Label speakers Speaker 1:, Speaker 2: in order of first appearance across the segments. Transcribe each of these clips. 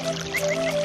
Speaker 1: Price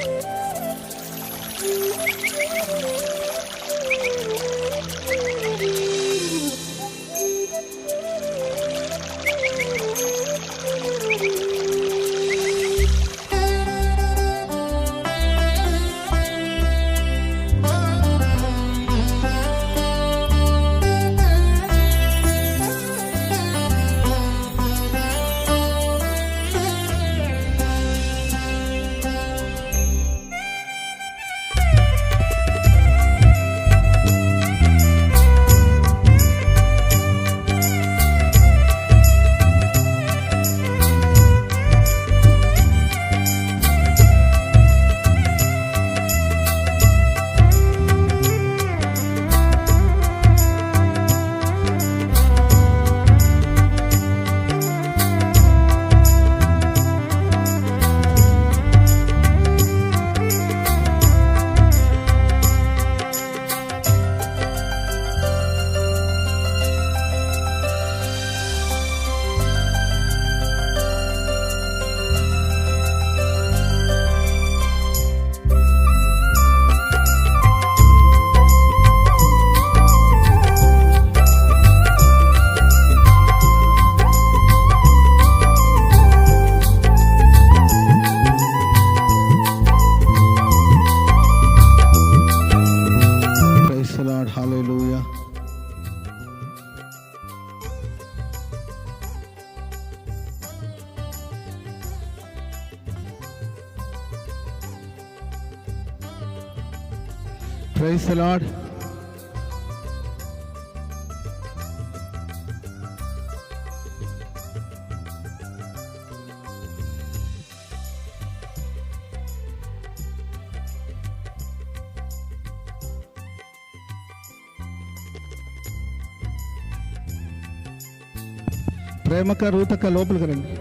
Speaker 1: praise lord ప్రేమక రూతక లోపలికి రండి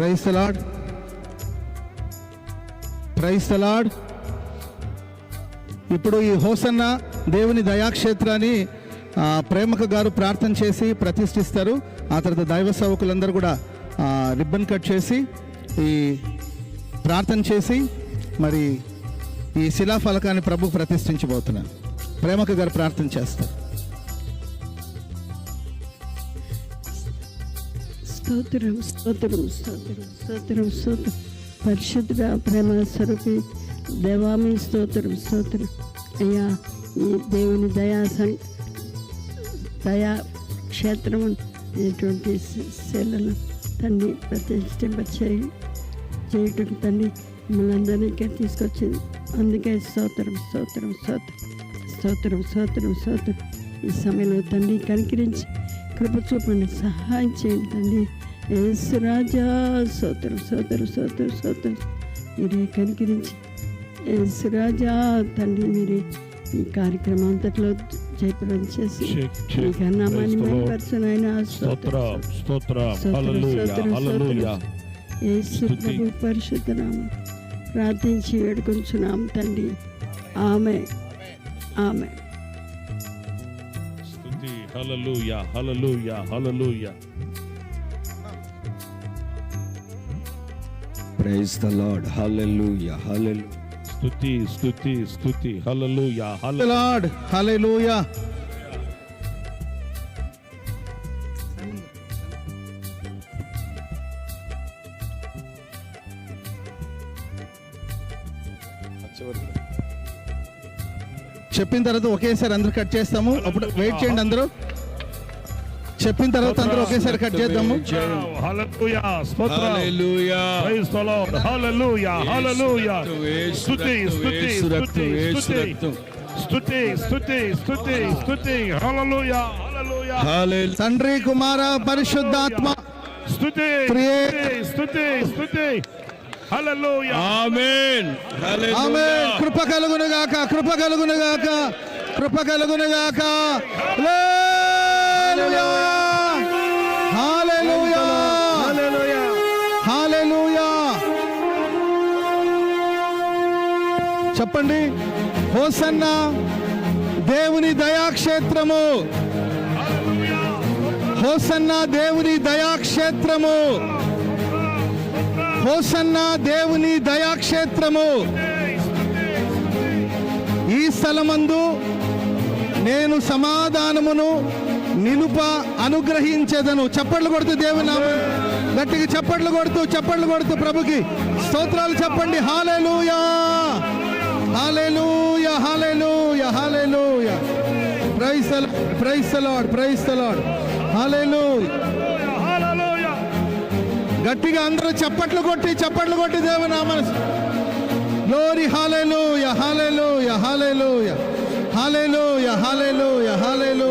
Speaker 1: ప్రైస్ లార్డ్ ప్రైస్ లార్డ్ ఇప్పుడు ఈ హోసన్న దేవుని దయాక్షేత్రాన్ని ప్రేమక గారు ప్రార్థన చేసి ప్రతిష్ఠిస్తారు. ఆ తర్వాత దైవ సేవకులందరూ కూడా రిబ్బన్ కట్ చేసి ఈ ప్రార్థన చేసి మరి ఈ శిలాఫలకాన్ని ప్రభు ప్రతిష్ఠించబోతున్నారు. ప్రేమక గారు ప్రార్థన చేస్తారు.
Speaker 2: స్తోత్రం స్తోత్రం స్తోత్రం స్తోత్రం స్తోత్రం. పరిశుద్ధుడ ప్రేమ స్వరూపి దేవామి స్తోత్రం స్తోత్రం. అయ్యా ఈ దేవుని దయా సం దయా క్షేత్రం ఇటువంటి శైలను తండ్రి ప్రతిష్టింపచేయి చేయటం తండ్రి మిమ్మల్ని తీసుకొచ్చింది అందుకే స్తోత్రం స్తోత్రం స్తోత్రం స్తోత్రం స్తోత్రం స్తోత్రం. ఈ సమయంలో తండ్రి కనికరించి కృప చూపండి సహాయం చేయండి. తండ్రి యేసు రాజా స్తోత్రం స్తోత్రం స్తోత్రం స్తోత్రం మీరే కనికరించి. యేసు రాజా తండ్రి మీరే ఈ కార్యక్రమం అంతట్లో జయప్రదం చేసి
Speaker 3: Check,
Speaker 2: me
Speaker 3: check.
Speaker 2: ఘనమాన్ని
Speaker 3: Praise the Lord.
Speaker 2: మహిమపరచునైన
Speaker 3: స్తోత్రం స్తోత్రం.
Speaker 2: స్తోత్రం,
Speaker 3: హల్లెలూయా
Speaker 2: స్తోత్రం,
Speaker 3: హల్లెలూయా
Speaker 2: యేసు
Speaker 3: స్తుతి.
Speaker 2: ప్రభు పరిశుద్ధ నామం. ప్రార్థించి వేడుకొంచున్నాం తండ్రి. ఆమె ఆమె
Speaker 3: స్తుతి హల్లెలూయా హల్లెలూయా హల్లెలూయా
Speaker 4: Praise the Lord. Hallelujah. Hallelujah.
Speaker 3: స్తుతి స్తుతి స్తుతి హల్లెలూయా హల్లెలూయా
Speaker 1: లార్డ్ హల్లెలూయా చెప్పిన తర్వాత ఒకేసారి అందరూ కట్ చేస్తాము. అప్పుడు వెయిట్ చేయండి అందరూ. చెప్పిన తర్వాత అందరూ ఒకేసారి కట్ చేద్దాము.
Speaker 3: హల్లెలూయా స్తోత్రం.
Speaker 4: Hallelujah.
Speaker 3: Praise the lord hallelujah hallelujah.
Speaker 4: Yesu
Speaker 3: స్తుతి
Speaker 4: రక్తం,
Speaker 3: స్తుతి
Speaker 4: యేసు రక్తం,
Speaker 3: స్తుతి
Speaker 4: యేసు
Speaker 3: స్తుతి.
Speaker 4: రక్తం.
Speaker 3: స్తుతి స్తుతి స్తుతి స్తుతి. హల్లెలూయా హల్లెలూయా.
Speaker 4: Hallelujah.
Speaker 1: తండ్రి కుమార పరిశుద్ధాత్మ.
Speaker 3: స్తుతి స్తుతి స్తుతి.
Speaker 1: కృప కలుగును గాక కృప కలుగును గాక కృప కలుగును గాక హల్లెలూయా హల్లెలూయా హల్లెలూయా చెప్పండి. హోసన్న దేవుని దయాక్షేత్రము. హోసన్న దేవుని దయాక్షేత్రము. హోసన్న దేవుని దయాక్షేత్రము. ఈ స్థలమందు నేను సమాధానమును నిలుప అనుగ్రహించేదను. చప్పట్లు కొడుతూ దేవుని గట్టికి గట్టిగా చప్పట్లు కొడుతూ చప్పట్లు కొడుతూ ప్రభుకి స్తోత్రాలు చెప్పండి. Hallelujah! Hallelujah! Hallelujah! Hallelujah! Praise praise lord praise lord hallelujah! గట్టిగా అందరూ చప్పట్లు కొట్టి చప్పట్లు కొట్టి దేవుని నామన గ్లోరీ హాలేలు యహాలేలు యహాలేలు హాలేలుయ యహాలేలు యహాలేలు